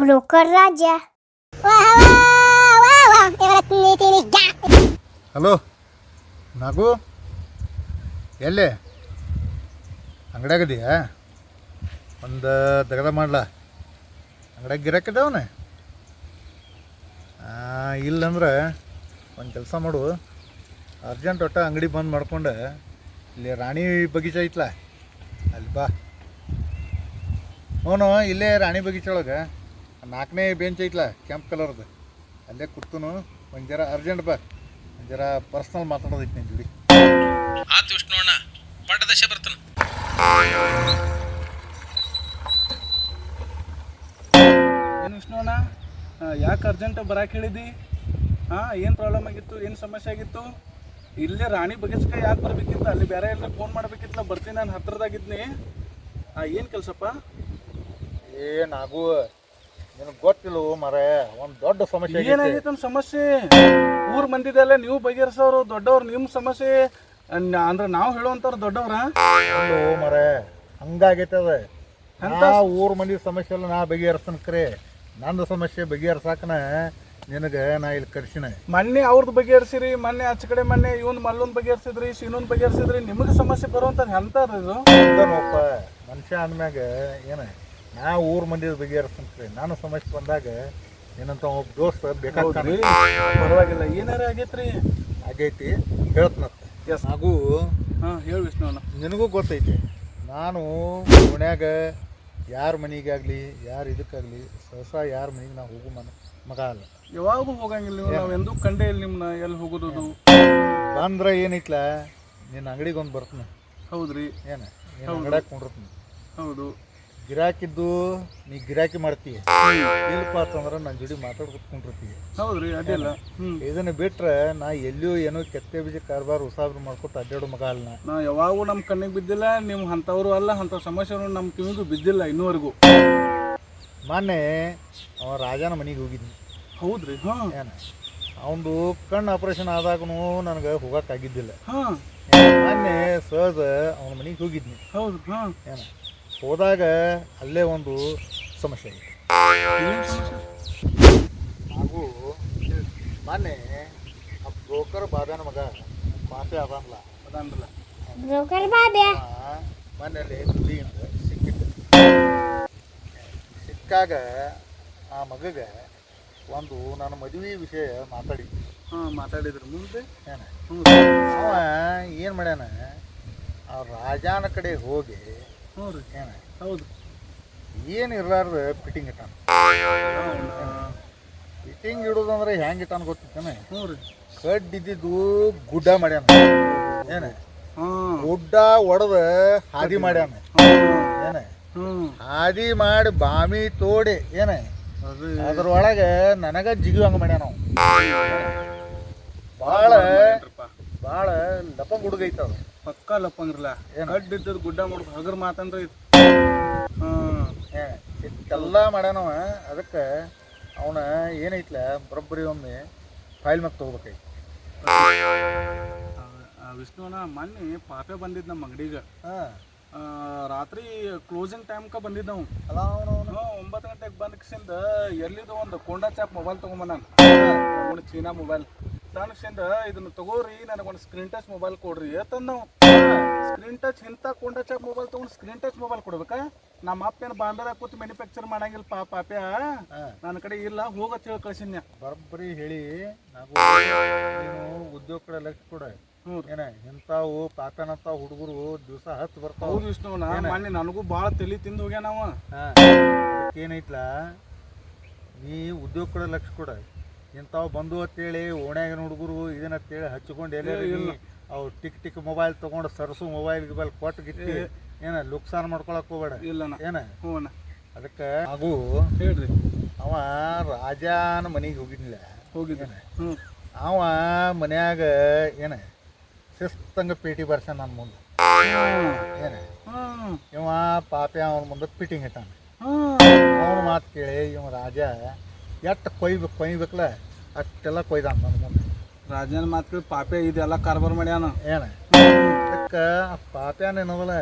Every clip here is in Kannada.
ಬ್ರೋಕರ್ ರಾಜ ಹಲೋ, ನಾಗು? ಎಲ್ಲಿ? ಅಂಗಡ್ಯಾಗದೀಯಾ ಒಂದು ದಗದ ಮಾಡ್ಲ? ಅಂಗಡ್ಯಾಗ ಗಿರಾಕಿದಾವನ ಇಲ್ಲಂದ್ರೆ ಒಂದು ಕೆಲಸ ಮಾಡು. ಅರ್ಜೆಂಟ್ ಒಟ್ಟ ಅಂಗಡಿ ಬಂದ್ ಮಾಡ್ಕೊಂಡು. ಇಲ್ಲಿ ರಾಣಿ ಬಗೀಚ ಐತ್ಲ? ಅಲ್ಲಿ ಬಾ. ಅವನು ಇಲ್ಲೇ ರಾಣಿ ಬಗೀಚ ಒಳಗೆ. ನಾಲ್ಕನೇ ಬೆಂಚ್ ಐತ್ಲ ಕೆಂಪು ಕಲರ್ದು ಅಲ್ಲೇ ಕೂತನು ಒಂದು ಜರ ಅರ್ಜೆಂಟ್ ಬಾ. ಒಂದು ಜರ ಪರ್ಸ್ನಲ್ ಮಾತಾಡೋದೈತಿ ನಿನ್ನ ಜೋಡಿ. ಆತು ವಿಷ್ಣುವಣ್ಣ ಪಟ್ಟದಶ ಬರ್ತಾನೆ. ಏನು ವಿಷ್ಣುವಣ್ಣ ಯಾಕೆ ಅರ್ಜೆಂಟ್ ಬರಕ್ಕೆ ಹೇಳಿದಿ? ಹಾಂ ಏನು ಪ್ರಾಬ್ಲಮ್ ಆಗಿತ್ತು? ಏನು ಸಮಸ್ಯೆ ಆಗಿತ್ತು? ಇಲ್ಲೇ ರಾಣಿ ಬಗೆಸ್ಕ ಯಾಕೆ ಬರಬೇಕಿತ್ತು? ಅಲ್ಲಿ ಬೇರೆ ಎಲ್ಲ ಫೋನ್ ಮಾಡ್ಬೇಕಿತ್ತಲ್ಲ ಬರ್ತೀನಿ ನಾನು ಹತ್ರದಾಗಿದ್ನಿ ಹಾಂ ಏನು ಕೆಲಸಪ್ಪ? ಏನಾಗು ನಿನಗೆ ಗೊತ್ತಿಲ್ಲವು ಮಾರೇ? ಒಂದು ದೊಡ್ಡ ಸಮಸ್ಯೆ ಆಗೈತಿ. ಏನಾಗೈತೆ ನಮ್ಮ ಸಮಸ್ಯೆ? ಊರ್ ಮಂದಿದೆಲ್ಲ ನೀವು ಬಗೆಹರಿಸೋರು ದೊಡ್ಡವ್ರು ನಿಮ್ಮ ಸಮಸ್ಯೆ. ಅನ್- ಅಂದ್ರೆ ನಾವು ಹೇಳುವಂಥವ್ರು ದೊಡ್ಡವ್ರ? ಅಲ್ಲೋ ಮರ ಹಂಗಾಗೈತೆ ಅದ. ನಾ ಊರ್ ಮಂದಿ ಸಮಸ್ಯೆ ಎಲ್ಲ ನಾ ಬಗೆಹರಿಸ್ತಾನ ಕರೆ. ನಂದು ಸಮಸ್ಯೆ ಬಗೆಹರ್ಸಾಕನ ನಿನಗೆ ನಾ ಇಲ್ಲಿ ಕರ್ಸಿನ. ಮೊನ್ನೆ ಅವ್ರದ್ದು ಬಗೆಹರಿಸಿರಿ ಮೊನ್ನೆ ಆಚೆ ಕಡೆ ಮೊನ್ನೆ ಇವನ್ ಮಲ್ಲೊಂದು ಬಗೆಹರಿಸಿದ್ರಿ ಸೀನೊಂದು ಬಗೆಹರಿಸಿದ್ರಿ ನಿಮಗೆ ಸಮಸ್ಯೆ ಬರುವಂತ ಎಂಥದ್ದು ಇದು? ಮನುಷ್ಯ ಅಂದ್ಮ್ಯಾಗ ಏನ? ನಾ ಊರ್ ಮಂದಿದ ಬಗ್ಗೆ ಕರೆ ನಾನು ಸಮಸ್ಯೆ ಬಂದಾಗ ಏನಂತ ಒಬ್ಬ ದೋಸ್ತ ಬೇಕಾಗ್ತಾನೆ. ಪರವಾಗಿಲ್ಲ. ಏನಾರ ಆಗೈತ್ರಿ? ಆಗೈತಿ. ಹೇಳ್ತನತ್ತ ಎಸ್ ಹಾಗೂ ಹಾಂ ಹೇಳಿ ವಿಷ್ಣು ನಿನಗೂ ಗೊತ್ತೈತಿ. ನಾನು ಮನ್ಯಾಗ ಯಾರ ಮನೆಗಾಗಲಿ ಯಾರ ಇದಕ್ಕಾಗಲಿ ಸಹಸಾ ಯಾರ ಮನೆಗೆ ನಾವು ಹೋಗು ಮನ ಮಗ ಅಲ್ಲ. ಯಾವಾಗೂ ಹೋಗಂಗಿಲ್ಲ ನೀವು. ನಾವು ಎಂದೂ ಕಂಡೇ ಇಲ್ಲ ನಿಮ್ಮನ್ನ ಎಲ್ಲಿ ಹೋಗೋದು ಬಂದ್ರೆ ಏನೈತ್ಲ ನಿನ್ನ ಅಂಗಡಿಗೆ ಒಂದು ಬರ್ತೀನಿ. ಹೌದ್ರಿ. ಏನು? ಅಂಗಡ್ಯಾಗ ಕೊಂಡಿರ್ತೀನಿ. ಹೌದು. ಗಿರಾಕಿದ್ದು ನೀ ಗಿರಾಕಿ ಮಾಡ್ತೀಯ? ಇಲ್ಲಪ್ಪ ಅಂತಂದ್ರೆ ನನ್ನ ಜೋಡಿ ಮಾತಾಡ್ಕೊತ ಕುಂಡಿರ್ತೀಯ ಹೌದ್ರಿ ಅಡ್ಡಿಲ್ಲ. ಹ್ಮ್. ಇದನ್ನ ಬಿಟ್ರೆ ನಾ ಎಲ್ಲಿಯೂ ಏನೋ ಕೆತ್ತೆ ಬೀಜ ಕಾರ್ಬಾರ್ ಉಸಾಬ್ರು ಮಾಡ್ಕೊತ ಅಡ್ಡಾಡೋ ಮಗ ಅಲ್ಲ ನಾ. ನಾ ಯಾವಾಗೂ ನಮ್ಮ ಕಣ್ಣಿಗೆ ಬಿದ್ದಿಲ್ಲ ನಿಮ್ಮ ಅಂಥವ್ರು ಅಲ್ಲ ಅಂಥ ಸಮಸ್ಯೆಗಳು ನಮ್ಮ ಕಿವಿಗೂ ಬಿದ್ದಿಲ್ಲ ಇನ್ನೂವರೆಗೂ. ಮೊನ್ನೆ ಅವ ರಾಜನ ಮನೆಗೆ ಹೋಗಿದ್ನಿ. ಹೌದ್ರಿ ಹಾಂ. ಏನು? ಅವನದು ಕಣ್ಣು ಆಪ್ರೇಷನ್ ಆದಾಗೂ ನನಗೆ ಹೋಗಕ್ಕಾಗಿದ್ದಿಲ್ಲ ಹಾಂ. ಮೊನ್ನೆ ಸಹಜ ಅವನ ಮನೆಗೆ ಹೋಗಿದ್ನಿ. ಹೌದು ಹಾಂ. ಏನು? ಹೋದಾಗ ಅಲ್ಲೇ ಒಂದು ಸಮಸ್ಯೆ ಐತಿ ಹಾಗೂ ಮೊನ್ನೆ ಆ ಬ್ರೋಕರ್ ಬಾಬ್ಯಾನ ಮಗ ಮಾತೆ ಅದನ್ಲ ಅದಾನಲ್ಲ ಬ್ರೋಕರ್ ಬಾಬ್ಯಾ ಮನೆಯಲ್ಲಿ ದುಡಿಯಿಂದ ಸಿಕ್ಕಿದ್ದ. ಸಿಕ್ಕಾಗ ಆ ಮಗಗೆ ಒಂದು ನನ್ನ ಮದುವೆ ವಿಷಯ ಮಾತಾಡಿ. ಮಾತಾಡಿದ್ರ ಮಾತಾಡಿದ್ರಿ. ಮುಂದೆ? ಏನ? ಹ್ಞೂ ಅವ ಏನು ಮಾಡ್ಯಾನ? ಆ ರಾಜಾನ ಕಡೆ ಹೋಗಿ ಹ್ಞೂ ರೀ ಏನ ಹೌದು. ಏನು ಇರ್ಲಾರ್ದ ಫಿಟ್ಟಿಂಗ್ ಇಟ್ಟಾನ? ಫಿಟ್ಟಿಂಗ್ ಇಡೋದಂದ್ರೆ ಹೆಂಗೆ ಇಟ್ಟಾನ ಗೊತ್ತಿತ್ತಾನೆ? ಹ್ಞೂ ರೀ ಕಡ್ ಇದ್ದಿದ್ದು ಗುಡ್ಡ ಮಾಡ್ಯಾನ. ಏನ? ಗುಡ್ಡ ಒಡೆದ ಹಾದಿ ಮಾಡ್ಯಾನ. ಏನ? ಹಾದಿ ಮಾಡಿ ಬಾಮಿ ತೋಡಿ ಏನ? ಅದು. ಅದ್ರೊಳಗೆ ನನಗ ಜಿಗಿ ಹಂಗ ಮಾಡ್ಯಾನ ಭಾಳ ಭಾಳ ಲಪಂಗ್ ಹುಡುಗ ಐತ ಅದು ಪಕ್ಕ ಲಪ್ಪಂಗ್ರಲ್ಲ ಏನು? ಕಡ್ ಇದ್ದದ್ ಗುಡ್ಡ ಮಾಡ್ಬೇಕು ಹಗರ್ ಮಾತಂದ್ರೆ ಹಾಂ. ಇಷ್ಟೆಲ್ಲ ಮಾಡ್ಯಾನವ ಅದಕ್ಕೆ ಅವನ ಏನೈತ್ಲ ಬರೋಬ್ಬರಿ ಒಮ್ಮೆ ಫೈಲ್ ಮ್ಯಾಗ ತೊಗೋಬೇಕೈತಿ. ವಿಷ್ಣುವನ ಮೊನ್ನೆ ಪಾಪೆ ಬಂದಿದ್ದು ನಮ್ಮ ಅಂಗಡಿಗೆ. ಹಾಂ. ರಾತ್ರಿ ಕ್ಲೋಸಿಂಗ್ ಟೈಮ್ಕ ಬಂದಿದ್ದ ನಾವು ಅಲ್ಲ ಅವನು ಒಂಬತ್ತು ಗಂಟೆಗೆ ಬಂದ ಕಿಸಿಂದ ಎಲ್ಲಿದು ಒಂದು ಕೊಂಡಾ ಚಾಪ್ ಮೊಬೈಲ್ ತೊಗೊಂಬಂದಾನ ಚೀನಾ ಮೊಬೈಲ್ ತನಸಿಂದ ಇದನ್ನ ತಗೋರಿ ನನಗೊಂದು ಸ್ಕ್ರೀನ್ ಟಚ್ ಮೊಬೈಲ್ ಕೊಡ್ರಿ ತಂದ ನಾವು. ಸ್ಕ್ರೀನ್ ಟಚ್ ಇಂಥ ಕೊಂಡಚ ಮೊಬೈಲ್ ತೊಗೊಂಡು ಸ್ಕ್ರೀನ್ ಟಚ್ ಮೊಬೈಲ್ ಕೊಡ್ಬೇಕಾ? ನಮ್ಮ ಅಪ್ಪ ಬಾಂಡರ ಬಾಂಬೆದಾಗ ಕೂತು ಮ್ಯಾನುಫ್ಯಾಕ್ಚರ್ ಮಾಡಂಗಿಲ್ಲ ಪಾ ಪಾಪ್ಯ ನನ್ನ ಕಡೆ ಇಲ್ಲ ಹೋಗತ್ ಹೇಳಿ ಕಳ್ಸಿನ್ಯ ಬರೋಬ್ಬರಿ ಹೇಳಿ ನಾವು ಉದ್ಯೋಗ ಕಡೆ ಲಕ್ಷ ಕೊಡ. ಏನ ಇಂಥವು ಪಾಪನಂತ ಹುಡುಗರು ದಿವಸ ಹತ್ತು ಬರ್ತಾವ. ಹೌದು ನಾನು ನನಗೂ ಭಾಳ ತಲೆ ತಿಂದು ಹೋಗ್ಯಾನವ ನಾವು ಏನೈತ್ಲ ನೀ ಉದ್ಯೋಗ ಕಡೆ ಲಕ್ಷ ಕೊಡ. ಇಂಥವು ಬಂದು ಅಂತೇಳಿ ಓಣ್ಯಾಗಿನ ಹುಡುಗರು ಇದನ್ನ ಅಂತೇಳಿ ಹಚ್ಕೊಂಡು ಎಲ್ಲ ಅವು ಟಿಕ್ ಟಿಕ್ ಮೊಬೈಲ್ ತೊಗೊಂಡು ಸರಸು ಮೊಬೈಲ್ ಗಿಬೈಲ್ ಕೊಟ್ಟು ಗಿಟ್ಟಿ ಏನ ಲುಕ್ಸಾನ್ ಮಾಡ್ಕೊಳಕ್ ಹೋಗ್ಬೇಡ. ಇಲ್ಲ ಏನ? ಅದಕ್ಕೆ ಹಾಗೂ ಹೇಳ್ರಿ. ಅವ ರಾಜನ ಮನೆಗೆ ಹೋಗಿದ್ನಿಲ್ಲ. ಹೋಗಿದ್ದಾನೆ ಅವ ಮನ್ಯಾಗ ಏನ? ಶಿಸ್ತಂಗ ಪೇಟಿ ಬರ್ಸ ನನ್ನ ಮುಂದೆ. ಏನ? ಇವ ಪಾಪೆ ಅವನ ಮುಂದೆ ಪಿಟಿಂಗ್ ಇಟ್ಟಾನ. ಅವನ ಮಾತು ಕೇಳಿ ಇವ ರಾಜ ಎಷ್ಟು ಕೊಯ್ಬೇಕು ಕೊಯ್ಬೇಕಲ್ಲ ಅಷ್ಟೆಲ್ಲ ಕೊಯ್ದಾನ ನನ್ನ ಮುಂದೆ ರಾಜನ ಮಾತು ಪಾಪೆ ಇದೆಲ್ಲ ಕಾರ್ಬಾರ್ ಮಾಡ್ಯಾನ. ಏನ? ಅದಕ್ಕೆ ಆ ಪಾಪ್ಯಾನ ಏನದಲ್ಲ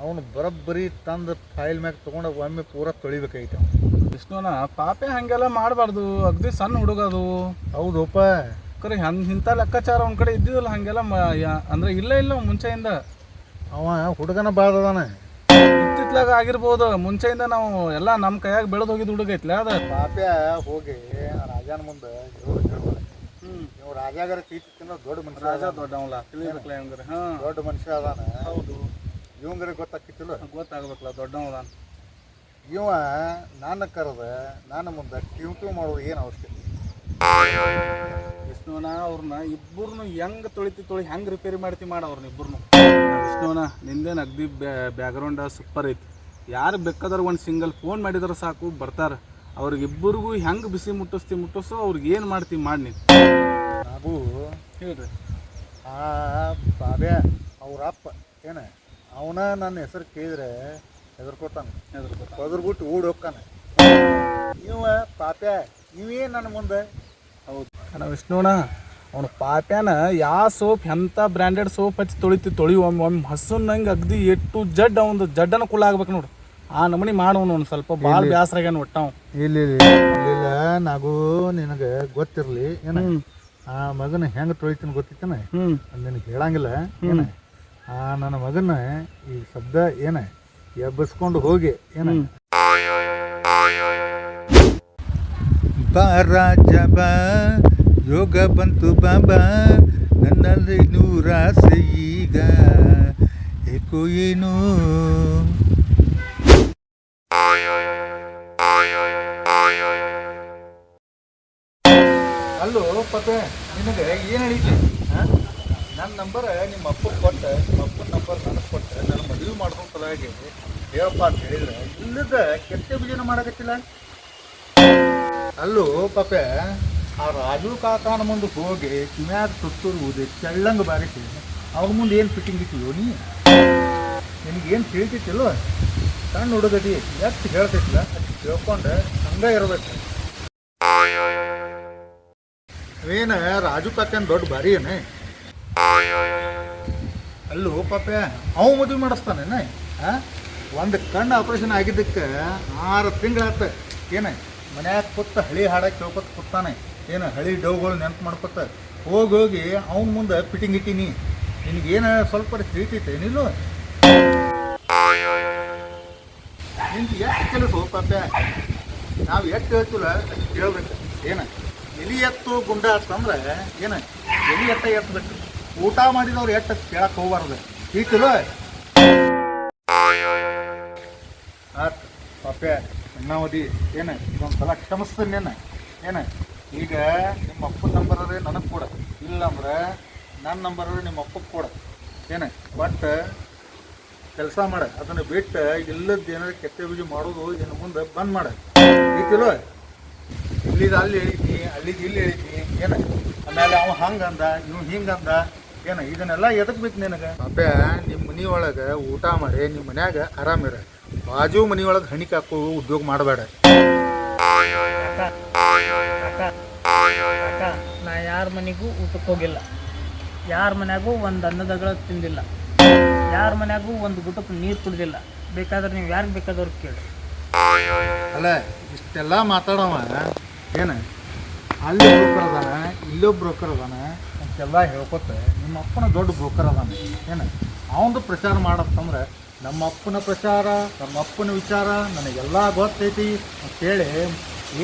ಅವನು ಬರೋಬ್ಬರಿ ತಂದು ಫೈಲ್ ಮ್ಯಾಗ ತೊಗೊಂಡು ಒಮ್ಮೆ ಪೂರ ತೊಳಿಬೇಕಾಯ್ತು ಅವ್ನು. ವಿಷ್ಣುನ ಪಾಪೆ ಹಂಗೆಲ್ಲ ಮಾಡಬಾರ್ದು. ಅಗ್ದಿ ಸಣ್ಣ ಹುಡುಗ ಅದು. ಹೌದಪ್ಪ ಕರೆ ಹಂಗೆ ಇಂಥ ಲೆಕ್ಕಾಚಾರ ಅವ್ನ ಕಡೆ ಇದ್ದಿದ್ದಲ್ಲ ಹಾಗೆಲ್ಲ ಮ ಯಾ- ಅಂದ್ರೆ ಇಲ್ಲ ಇಲ್ಲ ಮುಂಚೆಯಿಂದ. ಅವ ಹುಡುಗನ ಬಾದದಾನ ಇತ್ತಿತ್ಲಾಗ ಆಗಿರ್ಬೋದು ಮುಂಚೆಯಿಂದ ನಾವು ಎಲ್ಲ ನಮ್ಮ ಕೈಯಾಗ ಬೆಳೆದು ಹೋಗಿದ್ದು ಹುಡುಗ ಐತ್ಲ ಅದ. ಪಾಪ್ಯ ಹೋಗಿ ರಾಜನ ಮುಂದೆ ನೀವು ರಾಜಾಗರ ಚೀಟಿ ತಿನ್ನೋ ದೊಡ್ಡ ಮನುಷ್ಯ ರಾಜ ದೊಡ್ಡ ಅವಲ್ಲ ತಿಳಿಬೇಕಲ್ಲ ಇವಂಗ್ರೆ ಹಾಂ. ದೊಡ್ಡ ಮನುಷ್ಯ ಅದಾನ. ಹೌದು. ಇವಂಗ್ರೆ ಗೊತ್ತಾಕಿತ್ತಿಲ್ಲ ಗೊತ್ತಾಗ್ಬೇಕಲ್ಲ ದೊಡ್ಡವದ ಇವ ನನ್ನ ಕರೆದ ನನ್ನ ಮುಂದೆ ಟ್ಯೂ ಟ್ಯೂ ಮಾಡೋದು ಏನು ಅವಶ್ಯಕತೆ ವಿಷ್ಣುವನ ಅವ್ರನ್ನ ಇಬ್ಬರನ್ನು ಹೆಂಗ್ ತೊಳಿತಿ ತೊಳಿ ಹೆಂಗ್ ರಿಪೇರಿ ಮಾಡ್ತಿ ಮಾಡ ಅವ್ರನ್ನ ಇಬ್ಬರನ್ನು ವಿಷ್ಣುವನ ನಿಂದೇನು ಅಗ್ದಿ ಬ್ಯಾಕ್ಗ್ರೌಂಡ್ ಸೂಪರ್ ಐತಿ. ಯಾರು ಬೇಕಾದ್ರೆ ಒಂದು ಸಿಂಗಲ್ ಫೋನ್ ಮಾಡಿದ್ರೆ ಸಾಕು ಬರ್ತಾರೆ. ಅವ್ರಿಗಿಬ್ಬರಿಗೂ ಹೆಂಗೆ ಬಿಸಿ ಮುಟ್ಟಿಸ್ತಿ ಮುಟ್ಟಿಸೋ ಅವ್ರಿಗೆ ಏನು ಮಾಡ್ತೀವಿ ಮಾಡಿ ನೀವು ನಾವು ಹೇಳ್ರಿ. ಆ ಬಾಬೆ ಅವ್ರ ಅಪ್ಪ ಏನ ಅವನ ನನ್ನ ಹೆಸರು ಕೇಳಿದ್ರೆ ಹೆದರ್ಕೋತಾನೆ. ಹೆದರ್ಕೊತ ಬದುರ್ಬಿಟ್ಟು ಓಡಿ ಹೋಗ್ತಾನೆ. ಇವ ಪಾಪ್ಯ ನೀವೇ ನನ್ನ ಮುಂದೆ? ಹೌದು. ಅಣ್ಣ ವಿಷ್ಣುವಣ ಅವನು ಪಾಪ್ಯಾನ ಯಾವ ಸೋಪ್ ಎಂಥ ಬ್ರ್ಯಾಂಡೆಡ್ ಸೋಪ್ ಹಚ್ಚಿ ತೊಳಿತಿ ತೊಳಿ ಒಮ್ಮೆ ಒಮ್ಮೆ ಹಸುನಂಗೆ ಅಗ್ದಿ ಎಟ್ಟು ಜಡ್ ಅವಂದು ಜಡ್ಡನ ಕುಲ ಆಗ್ಬೇಕು ನೋಡು. ಆ ನಮನಿ ಮಾಡೋನು ಒಂದು ಸ್ವಲ್ಪ ಭಾಳ ಬ್ಯಾಸರಾಗ್ಯಾನ ಒಟ್ಟ ಅವ ಇಲ್ಲ ಇಲ್ಲ ನಾಗು ನಿನಗೆ ಗೊತ್ತಿರಲಿ ಏನ? ಆ ಮಗನ ಹೆಂಗೆ ತೊಳಿತೀನಿ ಗೊತ್ತಿತ್ತನ? ಹ್ಞೂ ನಿನಗೆ ಹೇಳಂಗಿಲ್ಲ ಏನ? ಆ ನನ್ನ ಮಗನ ಈ ಶಬ್ದ ಏನ? ಎಬ್ಬಿಸ್ಕೊಂಡು ಹೋಗಿ ಏನ? ಬಾ ರಾಜ ಬಾ. ಯೋಗ ಬಂತು ಬಾಬಾ, ನನ್ನಲ್ಲಿ ನೂರಾಸೆ ಈಗ. ಏಕೋ ಏನು. ಅಲ್ಲೋ ಪತ್ತೆ ನಿನಗೆ ಏನು ಹೇಳಿದ್ದೆ ನನ್ನ ನಂಬರ್ ನಿಮ್ಮ ಅಪ್ಪ ಕೊಟ್ಟೆ, ನಿಮ್ಮ ಅಪ್ಪನ ನಂಬರ್ ನನಗೆ ಕೊಟ್ಟೆ, ನನ್ನ ಮದುವೆ ಮಾಡ್ಕೊಂಡು ಸಲುವಾಗಿ ಹೇಳಪ್ಪ ಅಂತ ಹೇಳಿದ್ರೆ ಇಲ್ಲದ ಕೆಟ್ಟ ವಿಜಯನ ಮಾಡಕತ್ತಿಲ್ಲ? ಅಲ್ಲೋ ಪಾಪೆ ಆ ರಾಜು ಕಾಕಾನ ಮುಂದೆ ಹೋಗಿ ಕಿಮ್ಯಾಗ ಸುತ್ತೂರು ಊದಿ ಬಾರಿ ಬಾರಿಸಿ ಅವ್ರ ಮುಂದೆ ಏನು ಫಿಟ್ಟಿಂಗ್ ಇಟ್ಟಿಯೋ ನೀ? ನಿನಗೇನು ತಿಳಿತಿತ್ತಿಲ್ಲೋ? ಸಣ್ಣ ಹುಡುಗದಿ, ಎಷ್ಟು ಹೇಳ್ತಿತ್ತಿಲ್ಲ ಅಷ್ಟು ತಿಳ್ಕೊಂಡು ಹಂಗೆ ಇರಬೇಕು. ಅವೇನ ರಾಜು ಕಾಕನ್ ದೊಡ್ಡ ಬಾರಿ ಏನೇ? ಅಲ್ಲೋ ಪಾಪೆ, ಅವ ಮದುವೆ ಮಾಡಿಸ್ತಾನೇನ? ಆ? ಒಂದು ಕಣ್ಣು ಆಪರೇಷನ್ ಆಗಿದ್ದಕ್ಕೆ ಆರು ತಿಂಗಳಾತ. ಏನೇ? ಮನ್ಯಾಗ ಕೂತ ಹಳಿ ಹಾಡಕ್ಕೆ ಕೇಳ್ಕೊತ ಕೂತಾನೆ. ಏನು ಹಳಿ ಡೌಗಳು ನೆನಪು ಮಾಡ್ಕೊತ ಹೋಗಿ ಹೋಗಿ ಅವನ ಮುಂದೆ ಫಿಟ್ಟಿಂಗ್ ಇಟ್ಟೀನಿ. ನಿನಗೇನು ಸ್ವಲ್ಪ ತಿಳಿತೈತೆ ಏನಿಲ್ಲ. ನಿಂದು ಎಷ್ಟು ಕೆಲಸ ಪಾಪೆ. ನಾವು ಎಷ್ಟು ಹೇಳ್ತಿಲ್ಲ ಕೇಳ್ಬೇಕು. ಏನು? ಎಲಿ ಎತ್ತು ಗುಂಡ ಅಂತಂದ್ರೆ ಏನು? ಎಲಿ ಎತ್ತ ಎತ್ತಬೇಕು. ಊಟ ಮಾಡಿದವ್ರು ಎಷ್ಟು ಕೇಳಕ್ಕೆ ಹೋಗ್ಬಾರ್ದು. ಈತಿಲ್ಲ ಆತ್ ಪಾಪೆ ಅಣ್ಣಾವಧಿ ಏನು? ಇದೊಂದು ಸಲ ಕ್ಷಮಿಸ್ತೀನಿ ಏನು? ಈಗ ನಿಮ್ಮ ಅಪ್ಪನ ನಂಬರ್ ನನಗೆ ಕೊಡ. ಇಲ್ಲಂದ್ರೆ ನನ್ನ ನಂಬರ್ ನಿಮ್ಮ ಅಪ್ಪಗೆ ಕೊಡ. ಏನೇ? ಬಟ್ ಕೆಲಸ ಮಾಡ. ಅದನ್ನು ಬಿಟ್ಟು ಇಲ್ಲದ ಏನಾದ್ರು ಕೆತ್ತೆ ಬೀಜ ಮಾಡೋದು ಇನ್ನು ಮುಂದೆ ಬಂದ್ ಮಾಡ. ಐತಿಲ್ವ ಇಲ್ಲಿದ ಅಲ್ಲಿ ಹೇಳಿದ್ನಿ ಅಲ್ಲಿದ್ದು ಇಲ್ಲಿ ಹೇಳಿದ್ನಿ ಏನ? ಆಮೇಲೆ ಅವ ಹಂಗಂದ, ಇವ್ನು ಹಿಂಗಂದ, ಏನ? ಇದನ್ನೆಲ್ಲ ಎದಕ್ ಬೇಕು ನಿನಗೆ? ಅಬ್ಬ ನಿಮ್ಮ ಮನಿ ಒಳಗೆ ಊಟ ಮಾಡಿ ನಿಮ್ಮ ಮನ್ಯಾಗ ಆರಾಮಿರ ಬಾಜು ಮನಿ ಒಳಗೆ ಹಣಿಕಾಕು ಉದ್ಯೋಗ ಮಾಡಬೇಡ. ಯಾರ ಮನೆಗೂ ಊಟಕ್ಕೆ ಹೋಗಿಲ್ಲ. ಯಾರ ಮನೆಯಾಗೂ ಒಂದು ಅನ್ನದಗಳ ತಿಂದಿಲ್ಲ. ಯಾರ ಮನೆಯಾಗೂ ಒಂದು ಗುಟಕ್ಕೆ ನೀರು ಕುಡಿದಿಲ್ಲ. ಬೇಕಾದ್ರೆ ನೀವು ಯಾರಿಗೆ ಬೇಕಾದವ್ರು ಕೇಳಿ. ಅಲ್ಲ, ಇಷ್ಟೆಲ್ಲ ಮಾತಾಡವ. ಏನು? ಅಲ್ಲಿ ಬ್ರೋಕರ್ ಅದಾನ ಇಲ್ಲೋ ಬ್ರೋಕರ್ ಅದಾನ ಅಂತೆಲ್ಲ ಹೇಳ್ಕೊತ ನಿಮ್ಮ ಅಪ್ಪನ ದೊಡ್ಡ ಬ್ರೋಕರ್ ಅದಾನ ಏನು? ಅವಂದು ಪ್ರಚಾರ ಮಾಡತ್ತಂದ್ರೆ ನಮ್ಮ ಅಪ್ಪನ ಪ್ರಚಾರ, ನಮ್ಮ ಅಪ್ಪನ ವಿಚಾರ ನನಗೆಲ್ಲ ಗೊತ್ತೈತಿ ಅಂತೇಳಿ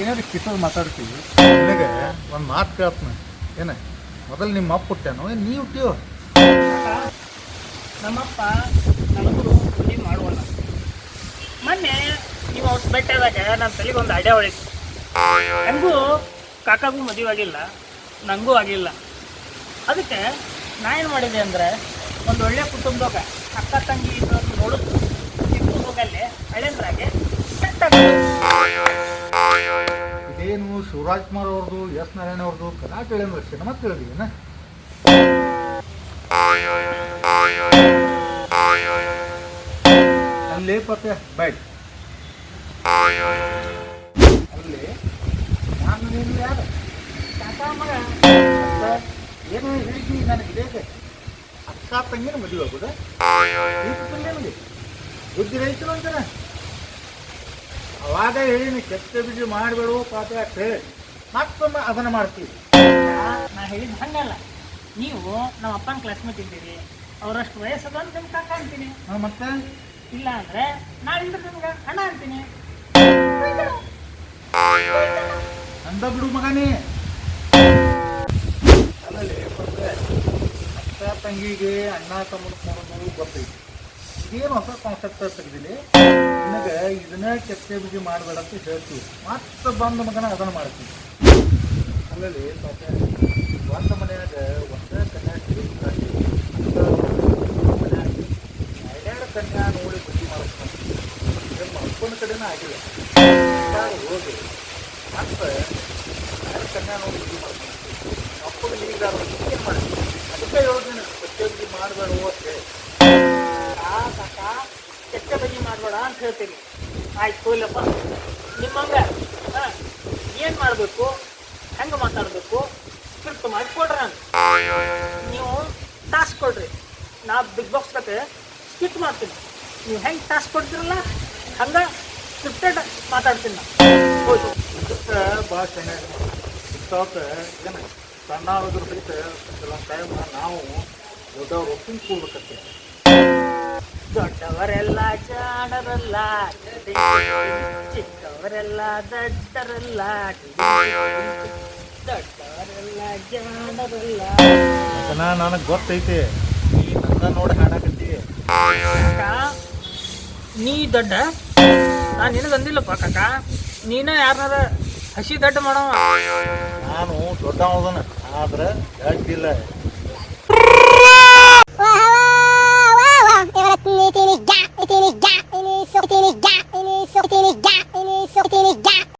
ಏನಾದ್ರು ಕಿಸೋದು ಮಾತಾಡ್ತೀವಿ. ನಿನಗೆ ಒಂದು ಮಾತು ಕೇಳ್ತನ. ಏನ? ಮೊದಲು ನಿಮ್ಮ ಅಪ್ಪ ಹುಟ್ಟ್ಯಾನೋ ಏನು ನೀವು ಹುಟ್ಟಿಯೋ? ನಮ್ಮಪ್ಪ ನನಗೂ ಮದುವೆ ಮಾಡುವಲ್ಲ ಮೊನ್ನೆ ನೀವು ಅವ್ರು ಬೆಟ್ಟದಾಗ ನನ್ನ ತಲೆಗೆ ಒಂದು ಐಡಿಯಾ ಹೊಳಿತು. ನನಗೂ ಕಾಕಾಗೂ ಮದುವೆ ಆಗಿಲ್ಲ ನನಗೂ ಆಗಿಲ್ಲ. ಅದಕ್ಕೆ ನಾ ಏನು ಮಾಡಿದೆ ಅಂದರೆ ಒಂದು ಒಳ್ಳೆಯ ಕುಟುಂಬದಾಗ ಅಕ್ಕ ತಂಗಿ ಇಬ್ಬರನ್ನು ನೋಡಿದ್ರು ಇಬ್ಬರು ಹೋಗಲ್ಲೇ ಹಳೇಂದ್ರಾಗೆ ಇದೇನು ಶಿವರಾಜ್ ಕುಮಾರ್ ಅವ್ರದ್ದು ಎಸ್ ನಾರಾಯಣ ಅವ್ರದ್ದು ಕಲಾ ಹೇಳಿದ್ರೆ ಸಿನಿಮಾ ತಿಳಿದೀನ ಅಲ್ಲೇ ಪತ್ತೆ ಬೈಟ್ ಅಲ್ಲಿ ನಾನು ನೀನು ಯಾರು? ಏನು ಹೇಳಿದ್ನಿ ನನಗೆ ಬೇಕೆ. ಅಕ್ಕ ತಂಗಿನ ಮದುವೆ ಆಗೋದು ಬುದ್ಧಿ ರೈತರು ಅಂತಾನೆ ಅವಾಗ ಹೇಳಿನಿ ಕೆಟ್ಟ ಬಿಜಿ ಮಾಡಬೇಡು ಪಾಪ ಅಂತ ಹೇಳಿ ಮತ್ತೊಮ್ಮೆ ಅದನ್ನ ಮಾಡ್ತೀವಿ. ನಾ- ಹೇಳಿದ ಹಂಗಲ್ಲ. ನೀವು ನಮ್ಮ ಅಪ್ಪನ ಕ್ಲಾಸ್ಮೇಟ್ ಇದ್ದೀರಿ. ಅವರಷ್ಟು ವಯಸ್ಸದ ಅಂತ ನಿಮ್ ಕಾಕ ಅಂತೀನಿ. ಹಾ, ಮತ್ತೆ? ಇಲ್ಲ ಅಂದ್ರೆ ನಾಳಿಂದ ನಿಮ್ಗೆ ಅಣ್ಣ ಅಂತೀನಿ. ಅಂದ ಬಿಡು ಮಗನೇ. ಅಲ್ಲಲ್ಲಿ ಮತ್ತೆ ಅಕ್ಕ ತಂಗಿಗೆ ಅಣ್ಣ ತಮ್ಮನ ಮಾಡೋದು ಗೊತ್ತೈತಿ. ಇದೇನು ಹೊಸ ಕಾನ್ಸೆಪ್ಟ್ ತೆಗೆದಿಲ್ಲಿ ನನಗೆ ಇದನ್ನೇ ಕೆತ್ತೆ ಬಿಜಿ ಮಾಡಬೇಡ ಅಂತ ಹೇಳ್ತೀವಿ. ಮತ್ತೆ ಬಂದ ಮಗನ ಅದನ್ನ ಮಾಡ್ತೀವಿ. ಅಲ್ಲಲ್ಲಿ ಒಂದು ಮನೆಯಾಗ ಒಂದೇ ಕನ್ಯಾ ಎರಡೆರಡು ಕನ್ಯಾ ನೋಡಿ ಬುದ್ಧಿ ಮಾಡಿಸ್ಕೊಂಡು ನಮ್ಮ ಅಪ್ಪನ ಕಡೆನೂ ಆಗಿಲ್ಲ. ಹೋಗಿ ಮತ್ತೆ ಯಾರು ಕನ್ಯಾ ನೋಡಿ ಬುದ್ಧಿ ಮಾಡ್ಕೊಂಡು ಅಪ್ಪನ ಈಗ ಏನು ಮಾಡ್ತೀವಿ ಅದಕ್ಕೆ ಯೋಜನೆ ಪ್ರತ್ಯೇಕ ಮಾಡಬೇಡ ಓಕೆ ಕಾಕ ಕೆಟ್ಟ ಬಗ್ಗೆ ಮಾಡಬೇಡ ಅಂತ ಹೇಳ್ತೀನಿ ಆಯ್ತು ಇಲ್ಲಪ್ಪ ನಿಮ್ಮಂಗ ಹಾಂ ಏನು ಮಾಡಬೇಕು ಹೆಂಗೆ ಮಾತಾಡಬೇಕು ಸ್ಕ್ರಿಪ್ಟ್ ಮಾಡಿ ಕೊಡ್ರಿ ನಾನು ನೀವು ಟಾಸ್ಕ್ ಕೊಡ್ರಿ ನಾ ಬಿಗ್ ಬಾಕ್ಸ್ ಕತೆ ಸ್ಕಿಟ್ ಮಾಡ್ತೀನಿ ನೀವು ಹೆಂಗೆ ಟಾಸ್ಕ್ ಕೊಡ್ತೀರಲ್ಲ ಹಂಗೆ ಸ್ಕ್ರಿಪ್ಟೆಡ್ ಮಾತಾಡ್ತೀನಿ ನಾನು ಭಾಳ ಚೆನ್ನಾಗಿ ಸ್ಟಾಕ್ ಏನು ಸಣ್ಣ ಆಗೋದ್ರ ಸಹಿತ ಕೆಲವೊಂದು ಟೈಮ್ ನಾವು ದೊಡ್ಡವ್ರು ಕೂಡ್ಬೇಕತ್ತೆ ದೊಡ್ಡವರೆಲ್ಲ ಜಾಣರಲ್ಲ ಚಿಕ್ಕವರೆಲ್ಲ ದಡ್ಡರಲ್ಲ ದೊಡ್ಡವರೆಲ್ಲ ಜಾಣರಲ್ಲ. ಅದನ್ನ ನನಗೆ ಗೊತ್ತೈತಿ ನೀ ನನ್ನ ನೋಡಿ ಹಾಡಾಕತ್ತಿ. ಕಾಕ, ನೀ ದೊಡ್ಡ? ನಾ ನಿನಗೆ ಅಂದಿಲ್ಲಪ್ಪ ಕಾಕ. ನೀನ ಯಾರನ್ನಾರ ಹಸಿ ದಡ್ಡ ಮಾಡವ ನಾನು ದೊಡ್ಡವದನ ಆದ್ರೆ ಹೇಳ್ತಿಲ್ಲ